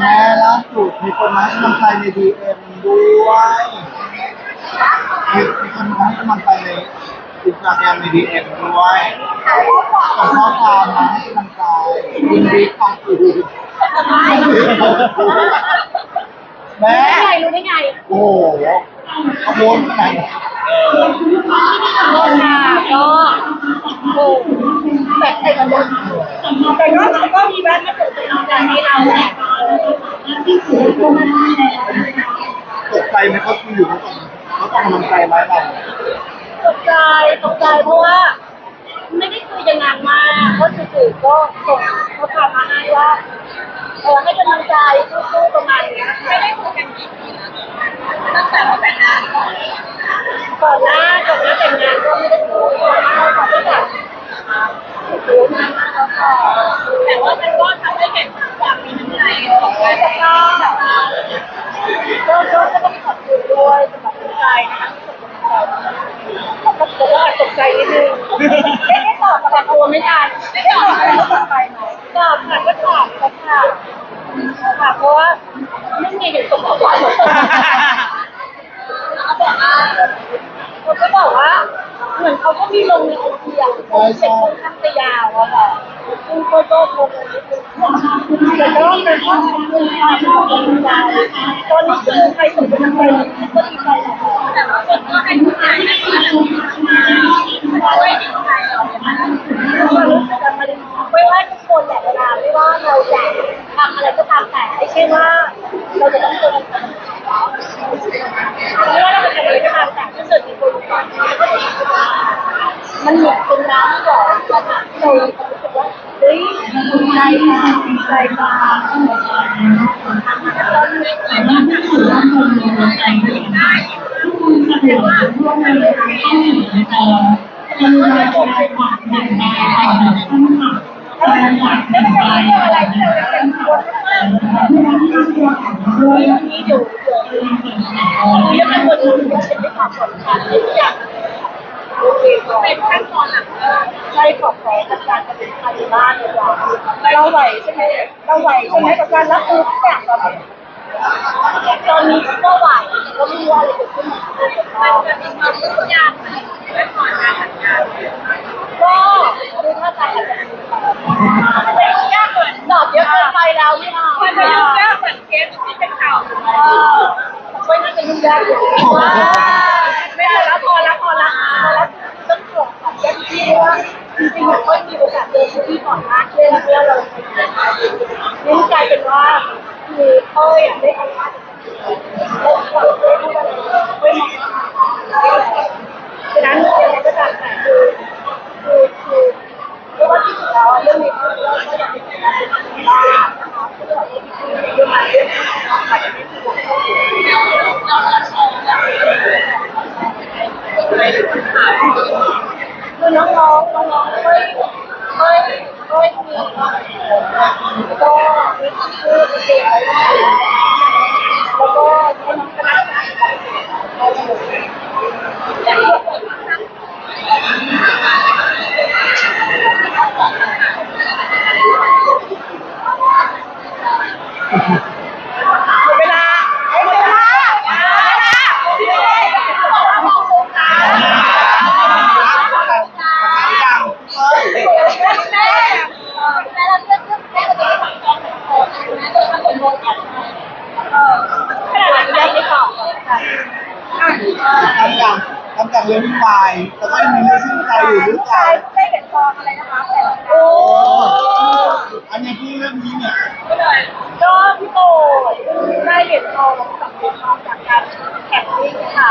แม่ล่าสุดมีคนมาให้กำลังใจในดีเอ็มด้วยมีมีคนมาให้กำลังใจในอินสตาแกรมในดีเอ็มด้วยส่งข้อความมาให้กำลังใจยินดีความอื่นแม่ได้ไงรู้ได้ไงโอ้โหขโมยขนาดไหนโอนค่ะก็โอ้แบบใส่กระบอกแต่ก็ก็มีบ้านมาส่งกำลังใจให้เราแหละ ตกใจไหมเขาคืออยู่เขาส่งเขาส่งกำลังใจไว้เราตกใจตกใจเพราะว่า ไม่ได้คุยกันนานมากก็จู่ๆก็ส่งข้อความมาให้ว่าเออให้กำลังใจสู้ๆประมาณเนี้ยไม่ได้คุยกันกี่ปีแล้วตั้งแต่เราแต่งงานก่อนหน้าก่อนหน้าแต่งงานก็ไม่ได้คุยกันมากค่ะที่แบบรู้นานมากแล้วค่ะแต่ว่ามันก็ทำให้เห็นความมีน้ำใจของกันและกันก็ก็ก็ต้องขอบคุณด้วยสำหรับน้ำใจนะคะที่ส่งกำลังใจมา ก็ตกใจนิดนึงได้ ได้ตอบอะไรตัวไม่ทันได้ตอบอะไรก็ตอบไปไหมตอบค่ะก็ตอบก็ค่ะค่ะเพราะว่าไม่มีถึงสมองเขาบอกว่าเขาก็บอกว่า เหมือนเขาก็มีลงในไอจีอะเป็นคนข้างจะยาวอะค่ะซึ่งก็ก็คงนิดนึงแต่ก็เป็นข้อมูลความที่ผมดีใจตอนนี้คือใครสนใครก็ดี ไม่ว่าเราจะทำอะไรก็ตามแต่ไม่ใช่ว่าเราจะต้องเจอไม่ว่าเราจะทำอะไรก็ตามแต่ถ้าเกิดมีคนฟังมันเหมือนเป็นน้ำก่อนแล้วเรารู้สึกว่าเฮ้ยภูมิใจมากภูมิใจมาตอนนี้แต่ว่าถ้าถือว่าคนใจได้แต่ว่าพวกมันไม่ได้มันไม่ได้ใจหวังหนึ่งในใจหนึ่งไม่เป็นอะไรที่เราเป็นคนมากนี่อยู่นี่เป็นคนที่เป็นไม่ความสำคัญทุกอย่างโอเคเป็นขั้นตอนหลังใช่ขอบขอจัดการกับภายบ้านดีกว่าเราไหวใช่ไหมเราไหวใช่ไหมกับการรับมือทุกอย่างเราตอนนี้ก็ไหวก็ไม่รู้อะไรเกิดขึ้นมันจะมีความยุ่งยากไหมและก่อนการจัดการก็ดูท่าทางอาจจะ ไม่ยุ่งยากเหมือนตอบเยอะเกินไปแล้วไม่เอามันจะยุ่งยากเหมือนเคสที่เป็นข่าวไม่น่าจะยุ่งยากอยู่ว้าไม่เอาล้วพอล้วพอล้วพอล้วต้องขอขอบคุณที่ว่าจริงๆก็มีโอกาสเจอที่ก่อนน้าเชื่อแล้วเรานี่กลายเป็นว่าคือเต้ยได้ทำงานแล้วก็ได้พูดอะไรไม่มองฉะนั้นอย่างไรก็ตามแต่คือคือคือเพราะว่าที่สุดแล้วเรื่องนี้คือเราก็อยากเป็นการเป็นบ้านนะคะเพื่อที่จะเรื่องมาเรื่องอาจจะไม่ถูกต้องเราเราชมแบบไม่ได้ขายคือ น้องๆน้องๆช่วยช่วยช่วยทีก็คือเด็กแล้วก็ให้น้องคณะและเพื่อนเวลาเวลาเวลา แม่แม่เราเพื่อนเพื่อนแม่เราจะไม่ทำกองโอ้แม่เราทำเป็นโมเดลเออขนาดนั้นยังไม่ตอบค่ะ ทำอย่างทำอย่างเลี้ยงควายแต่ก็ยังมีเรื่องชื่นใจอยู่หรือเปล่าได้เห็นฟองอะไรนะคะโอ้อันนี้ที่เรื่องนี้เนี่ยก็พี่โตได้เหรียญทองกับเหรียญทองจากการแข่งวิ่งค่ะ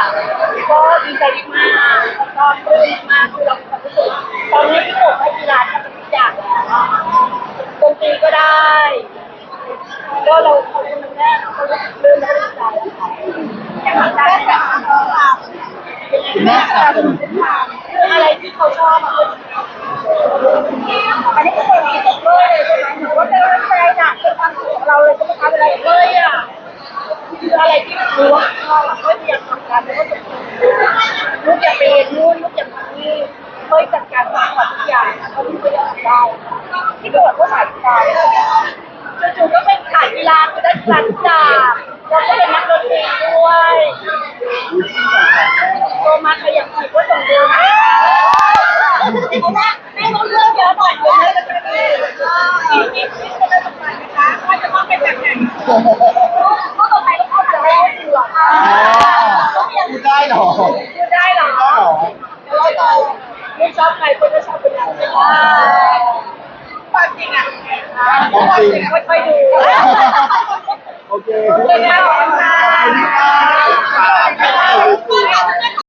ก็ดีใจมากแล้วก็ปลื้มมากคือเรา แม่สนับสนุนอะไรที่เขาชอบอะอันนี้ก็เป็นที่ตกเลยใช่ไหมหรืว่าเป็นใจหนักเป็นความสุขของเราเลยก็ไม่ทำอะไรเลยอะคืออะไรที่รู้ว่าชอบม่ก็อยากทำการแล้วก็ลูกอยาปเรียนนู่นลูกจะากทำนี่เคยจัดการสร้างหมดทุกอย่างเขาที่เขาจะทำได้ที่เกิดก็สายกีจู่ๆก็เป็นสายกีฬาก็ได้กีฬจ้างแล้วก็เป็นนักดนตรีด้วย ค่อยๆดูโอเค ขอบคุณค่ะขอบคุณค่ะ